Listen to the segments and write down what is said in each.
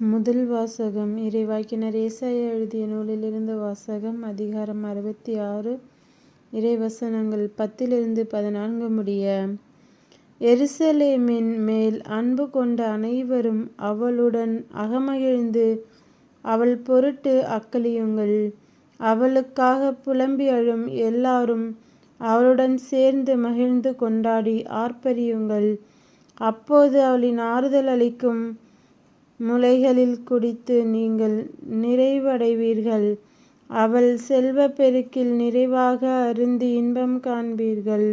முதல் வாசகம் இறைவாக்கினர் ஏசாய எழுதிய நூலிலிருந்து வாசகம் அதிகாரம் அறுபத்தி ஆறு இறைவசனங்கள் பத்திலிருந்து பதினான்கு முடிய. எருசலேமின் மேல் அன்பு கொண்ட அனைவரும் அவளுடன் அகமகிழ்ந்து அவள் பொருட்டு அக்களியுங்கள் அவளுக்காக புலம்பி அழும் எல்லாரும் அவளுடன் சேர்ந்து மகிழ்ந்து கொண்டாடி ஆர்ப்பரியுங்கள். அப்போது அவளின் ஆறுதல் அளிக்கும் முலைகளில் குடித்து நீங்கள் நிறைவடைவீர்கள். அவள் செல்வ பெருக்கில் நிறைவாக அருந்தி இன்பம் காண்பீர்கள்.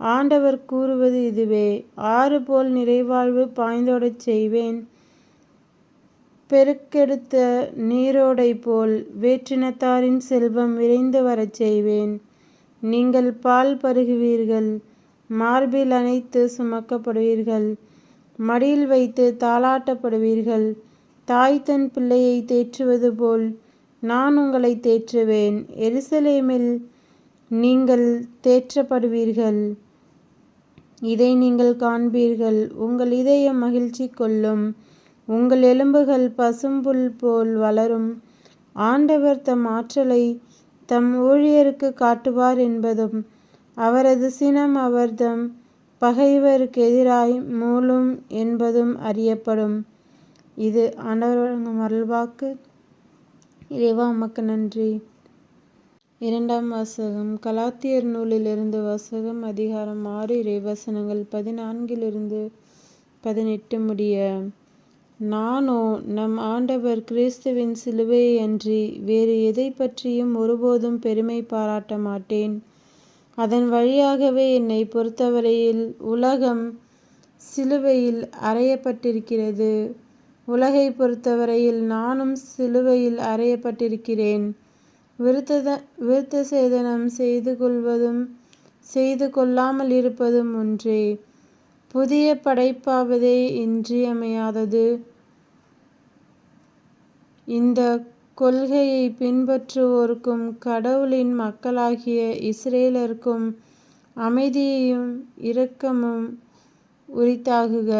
ஆண்டவர் கூறுவது இதுவே ஆறு போல் நிறைவாழ்வு பாய்ந்தோடச் செய்வேன். பெருக்கெடுத்த நீரோடை போல் வேற்றினத்தாரின் செல்வம் விரைந்து வரச் செய்வேன். நீங்கள் பால் பருகுவீர்கள் மார்பில் அனைத்து சுமக்கப்படுவீர்கள். மடியில் வைத்து தாளாட்டப்படுவீர்கள். தாய் தன் பிள்ளையை தேற்றுவது போல் நான் உங்களை தேற்றுவேன். எருசலேமில் நீங்கள் தேற்றப்படுவீர்கள். இதை நீங்கள் காண்பீர்கள். உங்கள் இதயம் மகிழ்ச்சி கொள்ளும். உங்கள் எலும்புகள் பசும்புல் போல் வளரும். ஆண்டவர் தம் ஆற்றலை தம் ஊழியருக்கு காட்டுவார் என்பதும் அவரது சினம் அவர்தம் பகைவருக்கு எதிராய் மூலும் என்பதும் அறியப்படும். இது ஆண்டவர் அருள்வாக்கு. இறைவா உமக்கு நன்றி. இரண்டாம் வாசகம். கலாத்தியர் நூலிலிருந்து வாசகம் அதிகாரம் ஆறு. இறைவசனங்கள் பதினான்கிலிருந்து பதினெட்டு முடிய. நானோ நம் ஆண்டவர் கிறிஸ்துவின் சிலுவையை அன்றி வேறு எதை பற்றியும் ஒருபோதும் பெருமை பாராட்ட மாட்டேன். அதன் வழியாகவே என்னை பொறுத்தவரையில் உலகம் சிலுவையில் அறையப்பட்டிருக்கிறது. உலகை பொறுத்தவரையில் நானும் சிலுவையில் அறையப்பட்டிருக்கிறேன். விருத்தத விருத்த சேதனம் செய்து கொள்வதும் செய்து கொள்ளாமல் இருப்பதும் ஒன்றே. புதிய படைப்பாவதே இன்றியமையாதது. இந்த கொள்கையை பின்பற்றுவோருக்கும் கடவுளின் மக்களாகிய இஸ்ரேலருக்கும் அமைதியையும் இரக்கமும் உரித்தாகுக.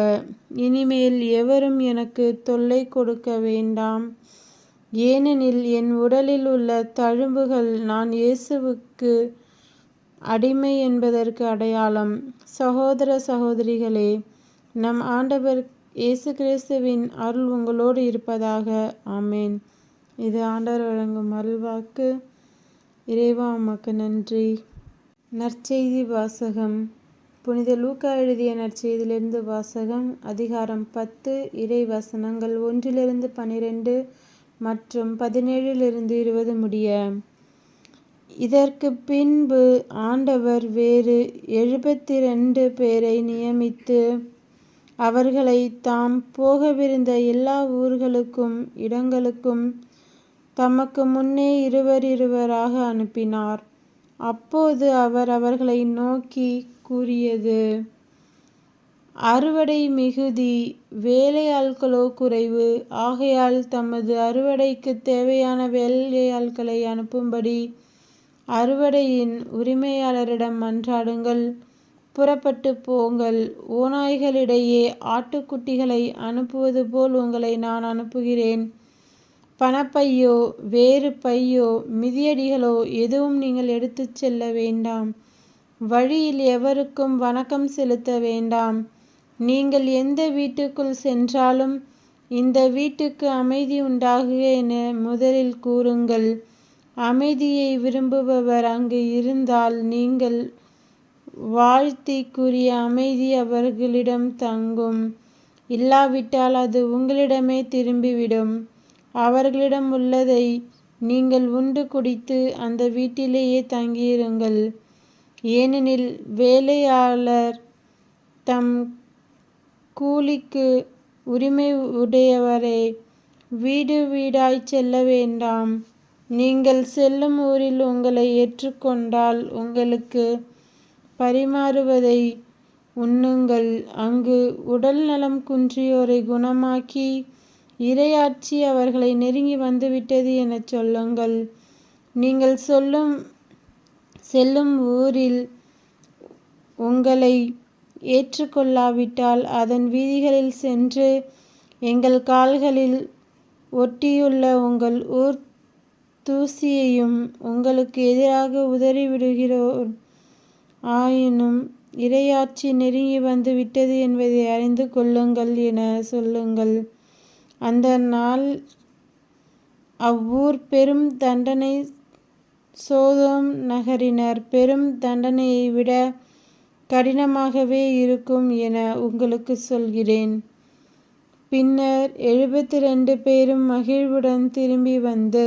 இனிமேல் எவரும் எனக்கு தொல்லை கொடுக்க வேண்டாம். ஏனெனில் என் உடலில் உள்ள தழும்புகள் நான் இயேசுவுக்கு அடிமை என்பதற்கு அடையாளம். சகோதர சகோதரிகளே நம் ஆண்டவர் இயேசு கிறிஸ்துவின் அருள் உங்களோடு இருப்பதாக. ஆமேன். இது ஆண்டவர் வழங்கும் அருள்வாக்கு. இறைவா உமக்கு நன்றி. நற்செய்தி வாசகம். புனித லூக்கா எழுதிய நற்செய்தியிலிருந்து வாசகம். அதிகாரம் பத்து இறை வசனங்கள் ஒன்றிலிருந்து பனிரெண்டு மற்றும் பதினேழிலிருந்து இருபது முடிய. இதற்கு பின்பு ஆண்டவர் வேறு எழுபத்தி ரெண்டு பேரை நியமித்து அவர்களை தாம் போகவிருந்த எல்லா ஊர்களுக்கும் இடங்களுக்கும் தமக்கு முன்னே இருவர் இருவராக அனுப்பினார். அப்போது அவர் அவர்களை நோக்கி கூறியது அறுவடை மிகுதி வேலையாட்களோ குறைவு. ஆகையால் தமது அறுவடைக்கு தேவையான வேலையாட்களை அனுப்பும்படி அறுவடையின் உரிமையாளரிடம் மன்றாடுங்கள். புறப்பட்டு போங்கள். ஓநாய்களிடையே ஆட்டுக்குட்டிகளை அனுப்புவது போல் உங்களை நான் அனுப்புகிறேன். பணப்பையோ வேறு பையோ மிதியடிகளோ எதுவும் நீங்கள் எடுத்து செல்ல வேண்டாம். வழியில் எவருக்கும் வணக்கம் செலுத்த வேண்டாம். நீங்கள் எந்த வீட்டுக்குள் சென்றாலும் இந்த வீட்டுக்கு அமைதி உண்டாகுக என முதலில் கூறுங்கள். அமைதியை விரும்புபவர் அங்கு இருந்தால் நீங்கள் வாழ்த்திக்குரிய அமைதி அவர்களிடம் தங்கும். இல்லாவிட்டால் அது உங்களிடமே திரும்பிவிடும். அவர்களிடம் உள்ளதை நீங்கள் உண்டு குடித்து அந்த வீட்டிலேயே தங்கியிருங்கள். ஏனெனில் வேலையாளர் தம் கூலிக்கு உரிமை உடையவரே வீடு வீடாய் செல்ல வேண்டாம். நீங்கள் செல்லும் ஊரில் உங்களை ஏற்றுக்கொண்டால் உங்களுக்கு பரிமாறுவதை உண்ணுங்கள். அங்கு உடல் நலம் குன்றியோரை குணமாக்கி இரையாட்சி அவர்களை நெருங்கி வந்துவிட்டது எனச் சொல்லுங்கள். நீங்கள் சொல்லும் செல்லும் ஊரில் உங்களை ஏற்றுக்கொள்ளாவிட்டால் அதன் வீதிகளில் சென்று எங்கள் கால்களில் ஒட்டியுள்ள உங்கள் ஊர் தூசியையும் உங்களுக்கு எதிராக உதறிவிடுகிறோம் ஆயினும் இரையாட்சி நெருங்கி வந்து விட்டது என்பதை அறிந்து கொள்ளுங்கள் என சொல்லுங்கள். அந்த நாள் அவ்வூர் பெரும் தண்டனை சோதோம் நகரினர். பெரும் தண்டனையை விட கடினமாகவே இருக்கும் என உங்களுக்கு சொல்கிறேன். பின்னர் எழுபத்தி ரெண்டு பேரும் மகிழ்வுடன் திரும்பி வந்து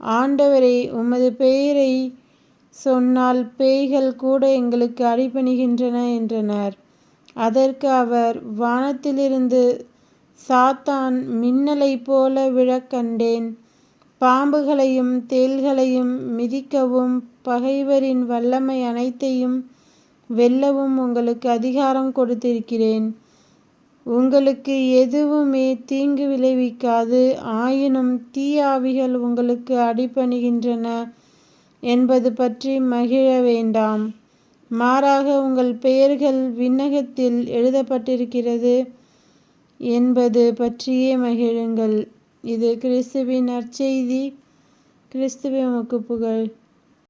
ஆண்டவரை உமது பெயரை சொன்னால் பேய்கள் கூட எங்களுக்கு அடிபணிகின்றன என்றனர். அதற்கு அவர் வானத்திலிருந்து சாத்தான் மின்னலைப் போல விழக்கண்டேன் பாம்புகளையும் தேள்களையும் மிதிக்கவும் பகைவரின் வல்லமை அனைத்தையும் வெல்லவும் உங்களுக்கு அதிகாரம் கொடுத்திருக்கிறேன். உங்களுக்கு எதுவுமே தீங்கு விளைவிக்காது. ஆயினும் தீயாவிகள் உங்களுக்கு அடிபணிகின்றன என்பது பற்றி மகிழ வேண்டாம். மாறாக உங்கள் பெயர்கள் விண்ணகத்தில் எழுதப்பட்டிருக்கிறது. என்பது பற்றியே மகிழுங்கள். இது கிறிஸ்துவின் நற்செய்தி. கிறிஸ்துவ உமக்கு புகழ்.